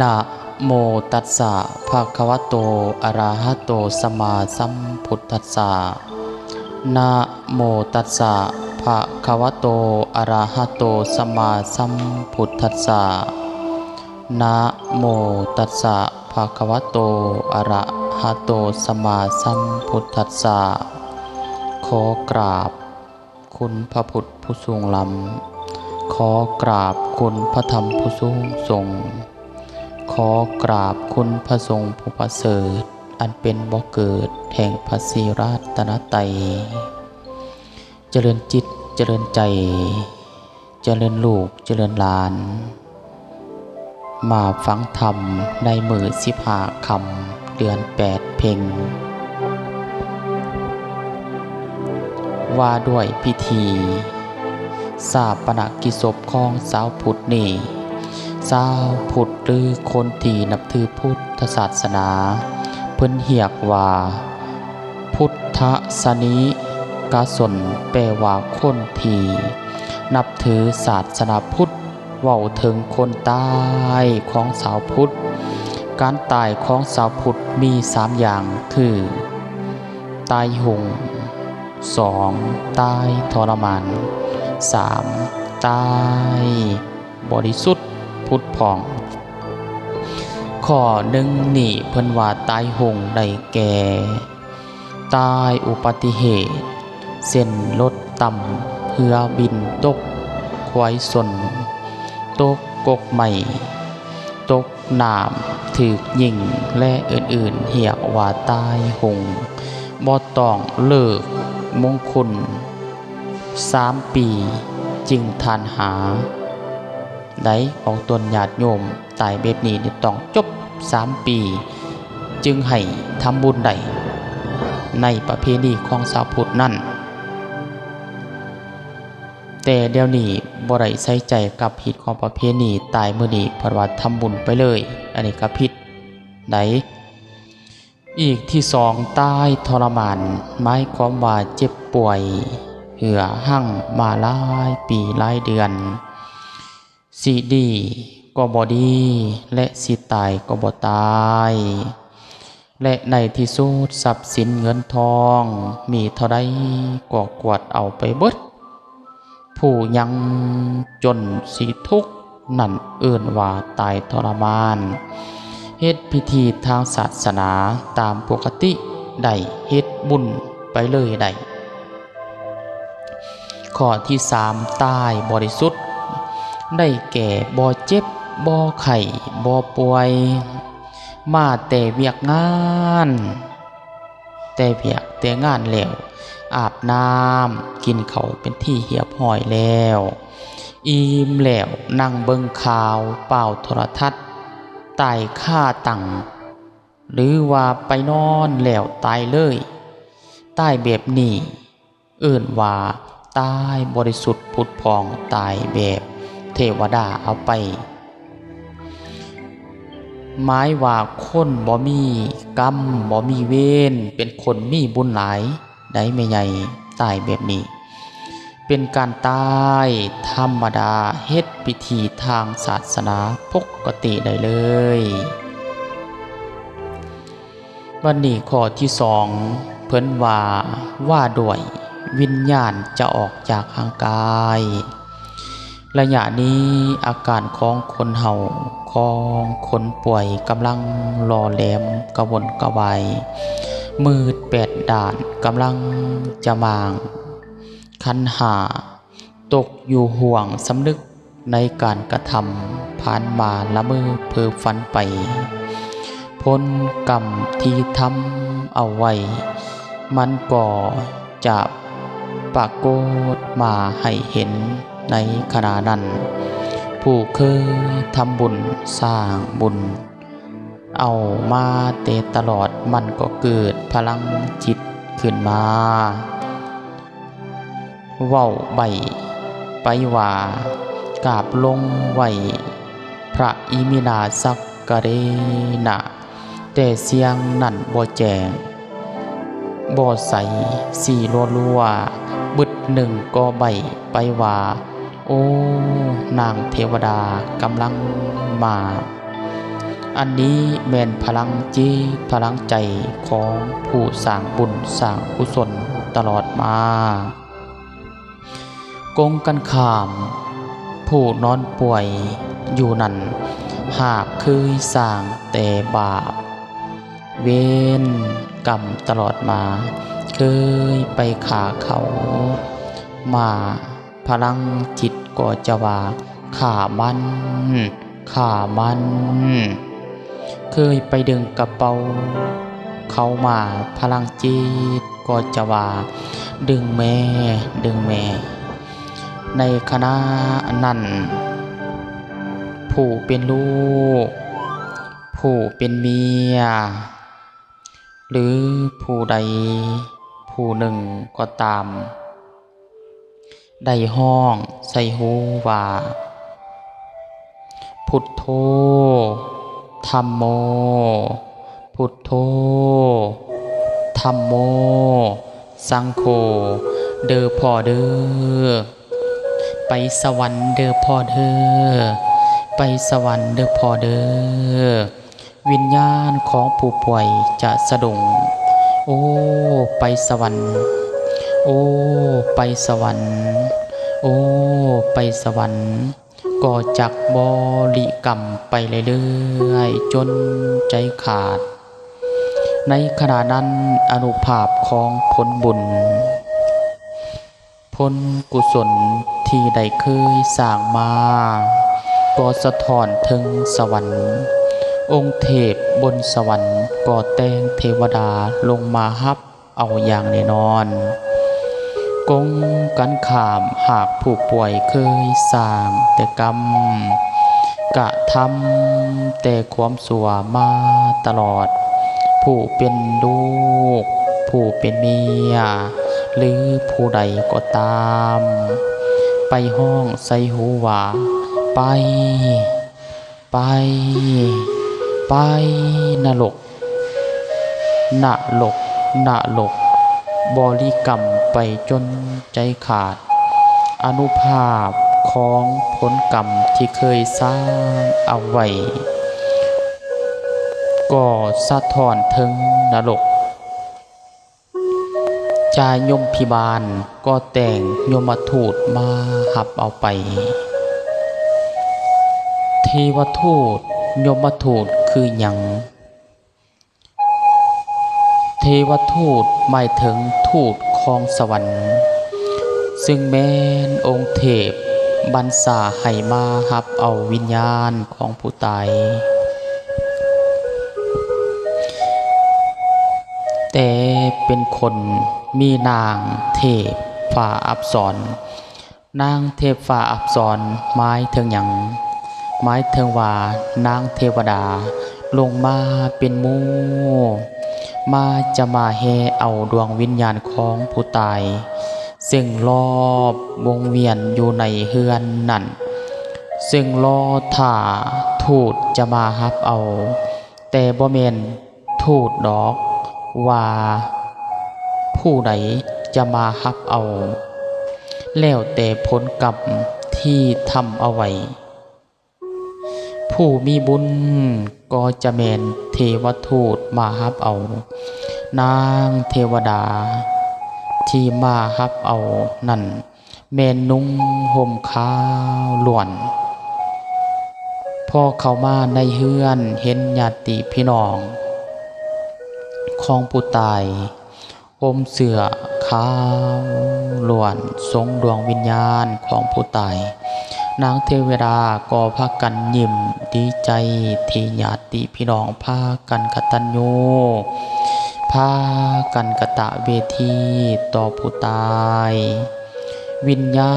นะโมตัสสะภะคะวะโต อะระหะโตสัมมาสัมพุทธัสสะนะโมตัสสะภะคะวะโต อะระหะโตสัมมาสัมพุทธัสสะนะโมตัสสะภะคะวะโต อะระหะโตสัมมาสัมพุทธัสสะขอกราบ คุณพระพุทธผู้ทรงลำขอกราบคุณพระธรรมผู้สูงทรง ขอกราบคุณพระทรงผู้ประเสริฐ อันเป็นบ่อเกิดแห่งพระศรีราตนไตยเจริญจิตเจริญใจ เจริญลูกเจริญหลาน มาฟังธรรมในมือสิบหาคำเดือนแปดเพ็งว่าด้วยพิธี สาปนกิศพของสาวพุทธนี่ สาวพุทธหรือคนที่นับถือพุทธศาสนา เพิ่นเรียกว่า พุทธสนิกสนแปลว่าคนที่นับถือศาสนาพุทธเว้าถึงคนตายของสาวพุทธ การตายของสาวพุทธมีสามอย่างคือ ตายหง 2. ตายทรมาน 3. ตาย บริสุทธิ พุทธผ่อง ข้อหนึ่งนี่เพิ่นว่าตายหงได้แก่ ตายอุบัติเหตุ เส้นรถต่ำเรือบินตกควายสน ตกกกใหม่ ตกน้ำถึกยิงและอื่นๆเรียกว่าตายหงบ่ต้องเลิกมงคลสามปีจึงทานหา ได้ของตนญาติโยมตายแบบนี้นี่ต้องจบสามปี จึงให้ทำบุญได้ในประเพณีของสาวพุทธนั่น แต่เดี๋ยวนี้บ่ได้ใส่ใจกับผิดของประเพณีตายมือนี้เพราะว่าทำบุญไปเลย อันนี้ก็ผิดไดอีกที่สองตายทรมานหมายความว่าเจ็บป่วย เหือหั่งมาหลายปีหลายเดือน สิดีก็บ่ดี และสิตายก็บ่ตาย และในที่สุดทรัพย์สินเงินทอง มีเท่าใดก็กวดเอาไปเบิด ผู้ยังจนสิทุกข์นั่นเอื่นว่าตายทรมาน เฮ็ดพิธีทางศาสนาตามปกติได้เฮ็ดบุญไปเลยได้ข้อที่สามตายบริสุทธิ์ ได้แก่บ่เจ็บบ่ไข้บ่ป่วย มาแต่เวียกงาน แต่เวียกแต่งานแล้ว อาบน้ำกินเขาเป็นที่เหียบหอยแล้ว อิ่มแล้วนั่งเบิ่งข่าวเป่าโทรทัศน์ตายค่าตังหรือว่าไปนอนแล้วตายเลยตายแบบนี้ เอื่นว่าตายบริสุทธิ์ผุดพองตายแบบ เทวดาเอาไป หมายว่าคนบ่มีกรรมบ่มีเวรเป็นคนมีบุญหลายได้ไม่ใหญ่ตายแบบนี้ เป็นการตายธรรมดาเฮ็ดพิธีทางศาสนาปกติได้เลยวันนี้ข้อที่สองเพิ่นว่าว่าด้วยวิญญาณจะออกจากห่างกาย ระยะนี้อาการของคนเฮาของคนป่วยกำลังรอแหลมกระวนกระวายมืดแปดด่านกำลังจะมาง คันหา ตกอยู่ห่วงสำนึกในการกระทำผ่านมาละเมอเพอฝันไป พ้นกรรมที่ทำเอาไว้ มันก็จะปรากฏมาให้เห็น ในขณะนั้น ผู้เคยทำบุญสร้างบุญ เอามาเตตลอดมันก็เกิดพลังจิตขึ้นมาเว้าใบไปว่ากาบลงไหวพระอิมินาสักกะเรนะแต่เสียงนั่นบ่แจงบ่ใสสี่รัวรัวบึดหนึ่งก็ใบไปว่า โอ้นางเทวดากำลังมา อันนี้แม่นพลังจิตพลังใจของผู้สร้างบุญสร้างกุศลตลอดมากงกันขาม ผู้นอนป่วยอยู่นั่น หากเคยสร้างแต่บาป เวนกรรมตลอดมา เคยไปขาเขามาพลังจิต ก็จะว่าข่ามันข่ามัน เคยไปดึงกระเป๋า เขามาพลังจิตก็จะว่า ดึงแม่ ดึงแม่ ในคณะนั้นผู้เป็นลูก ผู้เป็นเมีย หรือผู้ใด ผู้หนึ่งก็ตาม ได้ห้องใส่หูว่า พุทโธธรรมโม พุทโธธรรมโม สังโฆเดอพ่อเด้อไปสวรรค์เดอพ่อเด้อไปสวรรค์เดอพ่อเด้อวิญญาณของผู้ป่วยจะสะดุ้งโอ้ ไปสวรรค์ โอ้ ไปสวรรค์ โอ้ ไปสวรรค์ ก็จักบริกรรมไปเรื่อยๆจนใจขาด ในขณะนั้นอนุภาพของผลบุญผลกุศลที่ได้เคยสร้างมาก็สะท้อนถึงสวรรค์ องค์เทพบนสวรรค์ก็แต่งเทวดาลงมาฮับเอาอย่างแน่นอน กงกันขามหากผู้ป่วยเคยสร้างแต่กรรม กะทำแต่ความสัวมาตลอด ผู้เป็นลูก ผู้เป็นเมีย หรือผู้ใดก็ตาม ไปห้องใส่หูว่าไป ไป ไปนรกนรกนรกบริกรรม ไปจนใจขาด อนุภาพของผลกรรมที่เคยสร้างเอาไว้ก็สะท้อนถึงนรกจายมพิบาลก็แต่งยมทูตมาหับเอาไป เทวทูตยมทูตคือหยังเทวทูตหมายถึงทูต ของสวรรค์ ซึ่งแม้นองค์เทพบันสาให้มาหับเอาวิญญาณของผู้ตาย แต่เป็นคนมีนางเทพฝ่าอับสรนางเทพฝ่าอับสรหมายถึงหยังหมายถึงว่านางเทวดาลงมาเป็นมู มาจะมาแห่เอาดวงวิญญาณของผู้ตาย ซึ่งรอบวงเวียนอยู่ในเฮือนนั่น ซึ่งรอถ่าทูตจะมาฮับเอา แต่บ่แมนทูตดอกว่าผู้ใดจะมาฮับเอา แล้วแต่ผลกรรมที่ทำเอาไว้ ผู้มีบุญ ก็จะแมนเทวทูตมาฮับเอา นางเทวดา ที่มาฮับเอานั่นแมนนุ่งห่มขาวล้วนพอเข้ามาในเฮือนเห็นญาติพี่น้องของผู้ตายห่มเสื้อขาวล้วนทรงดวงวิญญาณของผู้ตาย นางเทวดาก็พากันยิ้มดีใจที่ญาติพี่น้องพากันกตัญญูพากันกะตะเวทีต่อผู้ตาย วิญญา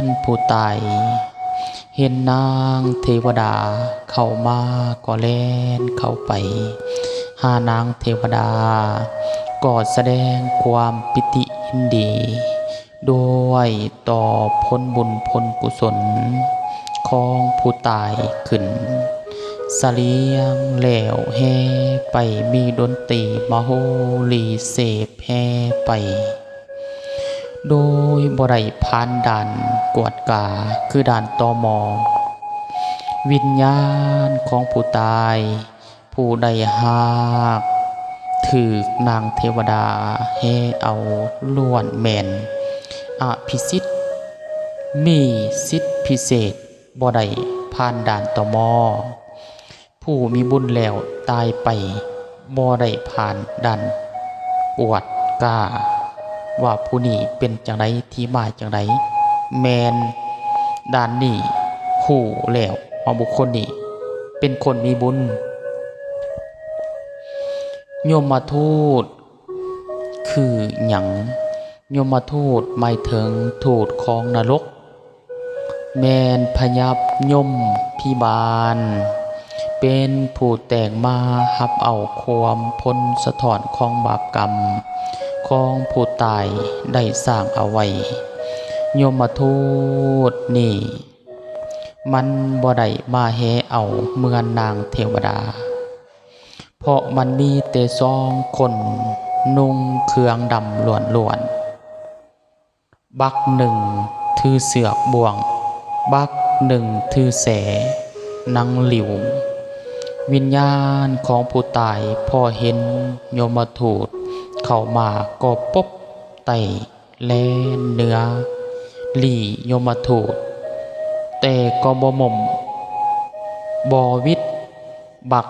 ณผู้ตายเห็นนางเทวดาเข้ามาก็แล่นเข้าไปหานางเทวดาก็แสดงความปิติยินดี ด้วยต่อผลบุญผลกุศล ของผู้ตายขึ้นเสลียงแล้วแห่ไปมีดนตรีมโหรีเสพแห่ไป โดยบริพานด่านกวดกาคือด่านตอมอ วิญญาณของผู้ตาย ผู้ใดหากถือนางเทวดาให้เอาล้วนแมน อภิสิทธิ์ มีสิทธิพิเศษบ่ได้ผ่านด่านตมอผู้มีบุญแล้วตายไปบ่ได้ผ่านด่านปวดกล้า ว่าผู้นี้เป็นจังไดที่มาจังไดแมนด่านนี้ผู้แล้วว่าบุคคลนี้เป็นคนมีบุญโยมมาทูตคือหยัง ยมทูตหมายถึงทูตของนรก แมนพยับยมพิบาล เป็นผู้แต่งมาหับเอาความพ้นสะท้อนของบาปกรรม ของผู้ตายได้สร้างเอาไว้โยมทูตนี่ มันบ่ได้มาแหเอาเมือนนางเทวดา เพราะมันมีแต่ซองคนนุ่งเครื่องดำล้วนล้วนๆ บักหนึ่งถือเสือกบ่วง บักหนึ่งถือแสนังหลิว วิญญาณของผู้ตายพอเห็นโยมทูตเข้ามาก็ปบไตแลนเนื้อหลี่โยมทูตแต่ก็บ่มมบอวิทบัก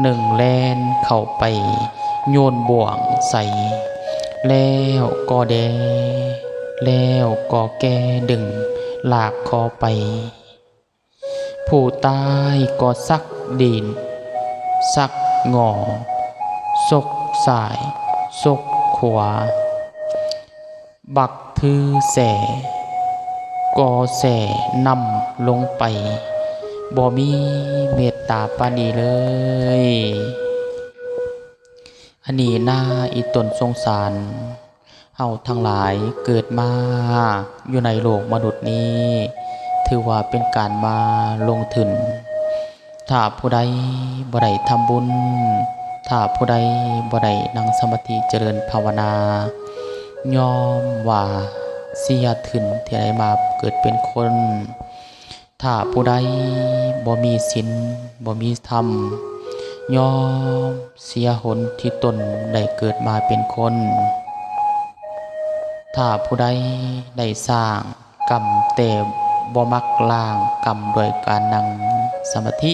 หนึ่งแลนเข้าไป โยนบ่วงใส่ แล้วก็แด แล้วก็แกดึงลากคอไป ผู้ตายก็ซักดินซักงอซกสายซกขวา บักทือแสก็แสนำลงไปบ่มีเมตตาปานีเลย อันนี้หน้าอีตนสงสาร เฮาทั้งหลายเกิดมาอยู่ในโลกมนุษย์นี้ ถือว่าเป็นการมาลงทุนถ้าผู้ใดบ่ได้ทำบุญ ถ้าผู้ใดบ่ได้นั่งสมาธิเจริญภาวนา ยอมว่าเสียถึนที่ได้มาเกิดเป็นคน ถ้าผู้ใดบ่มีศีลบ่มีธรรม ยอมเสียหนที่ตนได้เกิดมาเป็นคน ถ้าผู้ใดได้สร้างกรรมแต่บ่มักล้างกรรมโดยการนั่งสมาธิ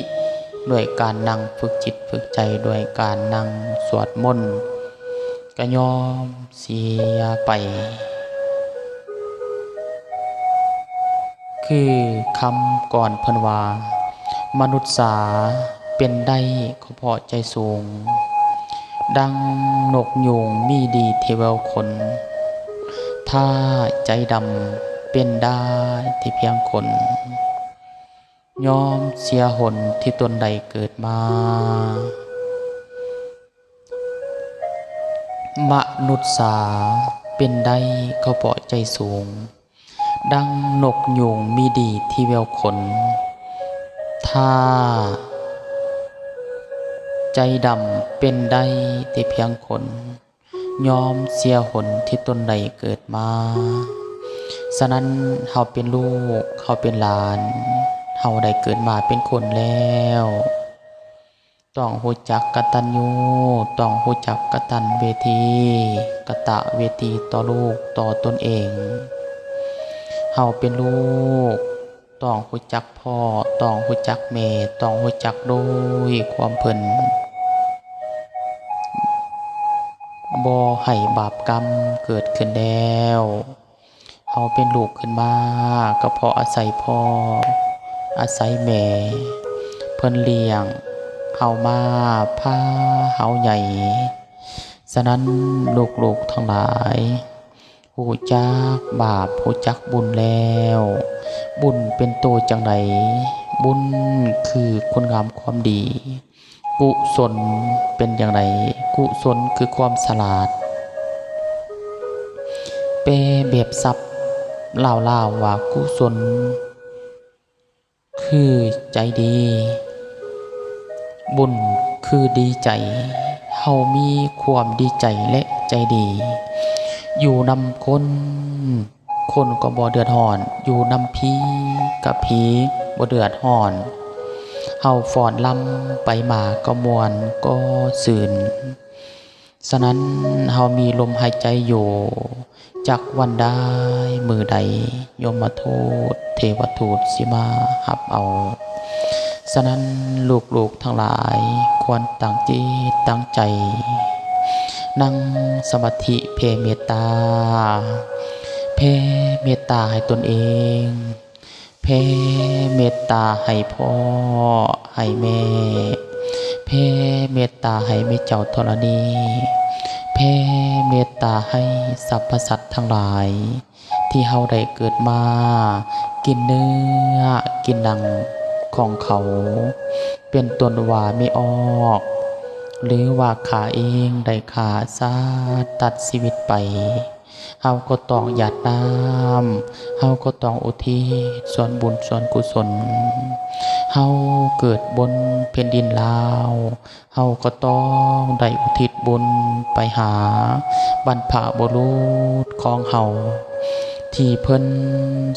ด้วยการนั่งฝึกจิตฝึกใจด้วยการนั่งสวดมนต์ก็ยอมเสียไป คือคำก่อนพิ่นวามนุษย์สาเป็นได้ขาเพาะใจสูง ดังนกยูงมีดีเทวคน ถ้าใจดำเป็นได้ที่เพียงคนยอมเสียหนที่ตนใดเกิดมามนุษย์สาเป็นได้เขาเพาะใจสูง ดังนกยูงมีดีที่แววขน ถ้า ใจดำเป็นได้แต่เพียงคน ยอมเสียหนที่ตนใดเกิดมา ฉะนั้นเฮาเป็นลูกเฮาเป็นหลานเฮาได้เกิดมาเป็นคนแล้ว ต้องหูจักกตัญญูต้องหูจักกตัญเวทีกตะเวทีต่อลูกต่อตนเองเฮาเป็นลูกต้องหูจักพ่อต้องหูจักแม่ต้องหูจักโดยความเพิ่น บ่ให้บาปกรรมเกิดขึ้นแล้วเฮาเป็นลูกขึ้นมาก็เพราะอาศัยพ่อ อาศัยแม่ เพิ่นเลี้ยงเฮามาพาเฮาใหญ่ ฉะนั้นลูกๆทั้งหลายหูจักบาปหูจักบุญแล้ว บุญเป็นโตจังใดบุญคือคุณงามความดี กุศลเป็นอย่างไร กุศลคือความสลาด เปรแบบซับเล่าเล่าว่ากุศล คือใจดี บุญคือดีใจเฮามีความดีใจและใจดี อยู่นำคน คนก็บ่เดือดร้อน อยู่นำพีกับพีบ่เดือดร้อน เฮาฟอนลำไปมาก็มวนก็สื่นฉะนั้นเฮามีลมหายใจอยู่จักวันได้มือใดยมมาทูตเทวทูตสิมาหับเอา ฉะนั้นลูกๆทั้งหลายควรตั้งจิตตั้งใจ นั่งสมาธิเพเมตตา เพเมตตาให้ตนเอง พเมตตาให้พ่อให้แม่ เพเมตตาให้แม่เจ้าธรณี เพเมตตาให้สรรพสัตว์ทั้งหลาย ที่เฮาได้เกิดมา กินเนื้อ กินหนังของเขา เป็นตนว่าไม่ออก หรือว่าขาเองได้ขาซาตัดชีวิตไป เฮาก็ต้องหยาดน้ำเฮาก็ต้องอุทิศส่วนบุญส่วนกุศลเฮาเกิดบนแผ่นดินลาวเฮาก็ต้องได้อุทิศบุญไปหาบรรพบุรุษของเฮาที่เพิ่น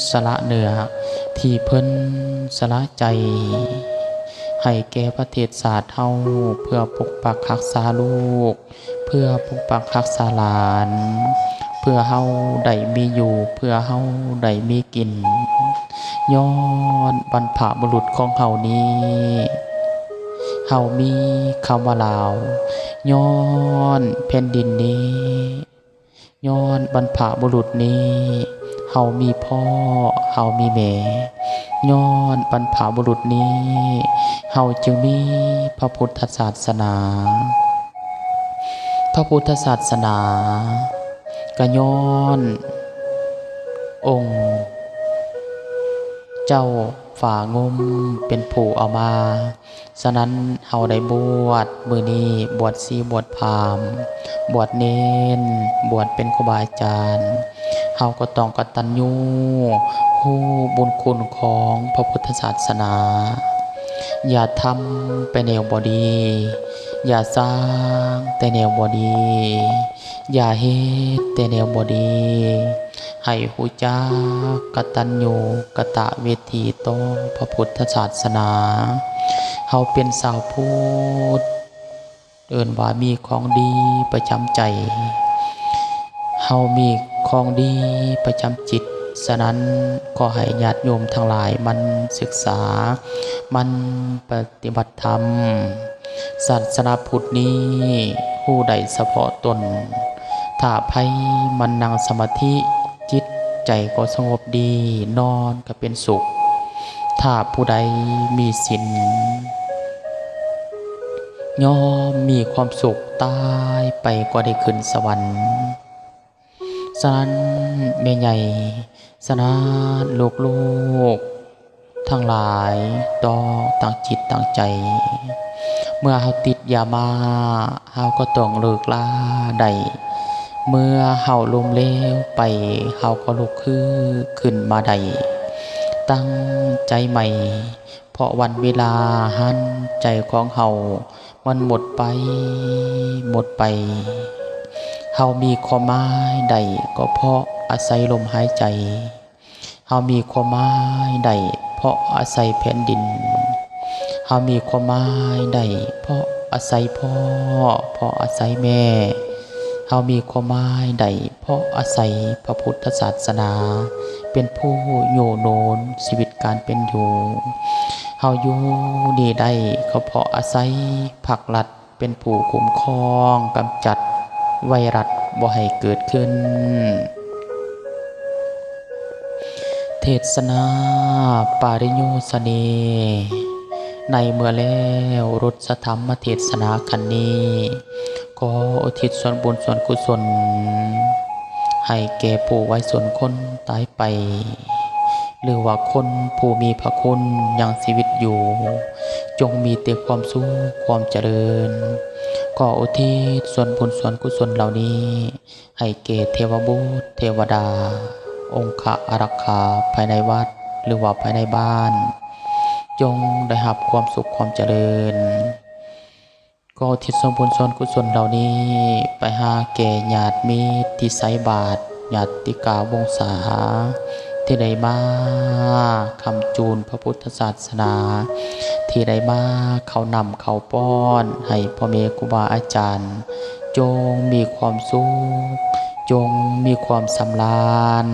สละเหนือ ที่เพิ่นสละใจให้แก่ประเทศศาสตร์เฮาเพื่อปกปักรักษาลูก เพื่อปกปักรักษาหลาน เพื่อเฮาได้มีอยู่ เพื่อเฮาได้มีกินย้อนบรรพบุรุษของเฮานี้เฮามีคำว่าลาว ย้อนแผ่นดินนี้ ย้อนบรรพบุรุษนี้เฮามีพ่อเฮามีแม่ย้อนบรรพบุรุษนี้เฮาจึงมีพระพุทธศาสนา พระพุทธศาสนา ก็ย้อน องค์ เจ้าฝ่างมเป็นผู้เอามา ฉะนั้นเฮาได้บวชมือนี้บวชสีบวชพามบวชเน้น บวชเป็นครูบาอาจารย์เฮาก็ต้องกตัญญูผู้บุญคุณของพระพุทธศาสนา อย่าทำไปแนวบอดี อย่าสร้างแต่แนวบอดี อย่าเฮ็ดแต่แนวบอดี ให้หูจักกตัญญูกะตะเวทีต่อพระพุทธศาสนาเฮาเป็นสาวพุทธเอินว่ามีของดีประจำใจเฮามีของดีประจำจิตฉะนั้นก็ให้ญาติโยมทั้งหลายมันศึกษา มันปฏิบัติธรรม ศาสนาพุทธนี้ผู้ใดเฉพาะตน ถ้าไพมันนั่งสมาธิจิตใจก็สงบดีนอนก็เป็นสุข ถ้าผู้ใดมีศีลย่อมมีความสุขตายไปก็ได้ขึ้นสวรรค์ฉะนั้นแม่ใหญ่สนาลูกลูกๆทั้งหลายต้อตั้งจิตตั้งใจ เมื่อเฮาติดยามาเฮาก็ต้องเลิกลาได้เมื่อเฮาลมเลวไปเฮาก็ลุกคือขึ้นมาได้ตั้งใจใหม่ เพราะวันเวลาหันใจของเฮามันหมดไป หมดไปเฮามีความหมายใดก็เพราะอาศัยลมหายใจเฮามีความหมายใดเพราะอาศัยแผ่นดินามีความหมายใดเพราะอาศัยพ่อ เพราะอาศัยแม่เฮามีความหมายใดเพราะอาศัยพระพุทธศาสนา เป็นผู้โยโนนชีวิตการเป็นอยู่เฮาอยู่นี่ได้ก็เพราะอาศัยผักหลัดเป็นผู้คุ้มครองกำจัดไวรัสบ่ให้เกิดขึ้น เทศนาปาริโยสเน ในเมื่อแล้วรถสธรรมเทศนาคันนี้ก็อุทิศส่วนบุญส่วนกุศล ให้แก่ผู้ไว้ส่วนคนตายไป หรือว่าคนผู้มีพระคุณยังชีวิตอยู่ จงมีแต่ความสุขความเจริญก็อุทิศส่วนบุญส่วนกุศลเหล่านี้ ให้เกศเทวบุตรเทวดา องค์ขะอารักขาภายในวัด หรือว่าภายในบ้าน จงได้รับความสุขความเจริญ ก็ทิศส่วนบุญส่วนกุศลเหล่านี้ไปหาแก่ญาติมิตรที่ไสบาทญาติกาวงศาที่ได้มาคำจูนพระพุทธศาสนา ที่ได้มาเขานำเขาป้อน ให้พ่อเมครูบาอาจารย์ จงมีความสุข จงมีความสำราญ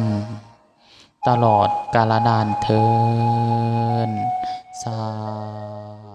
ตลอดกาลนานเทิน สา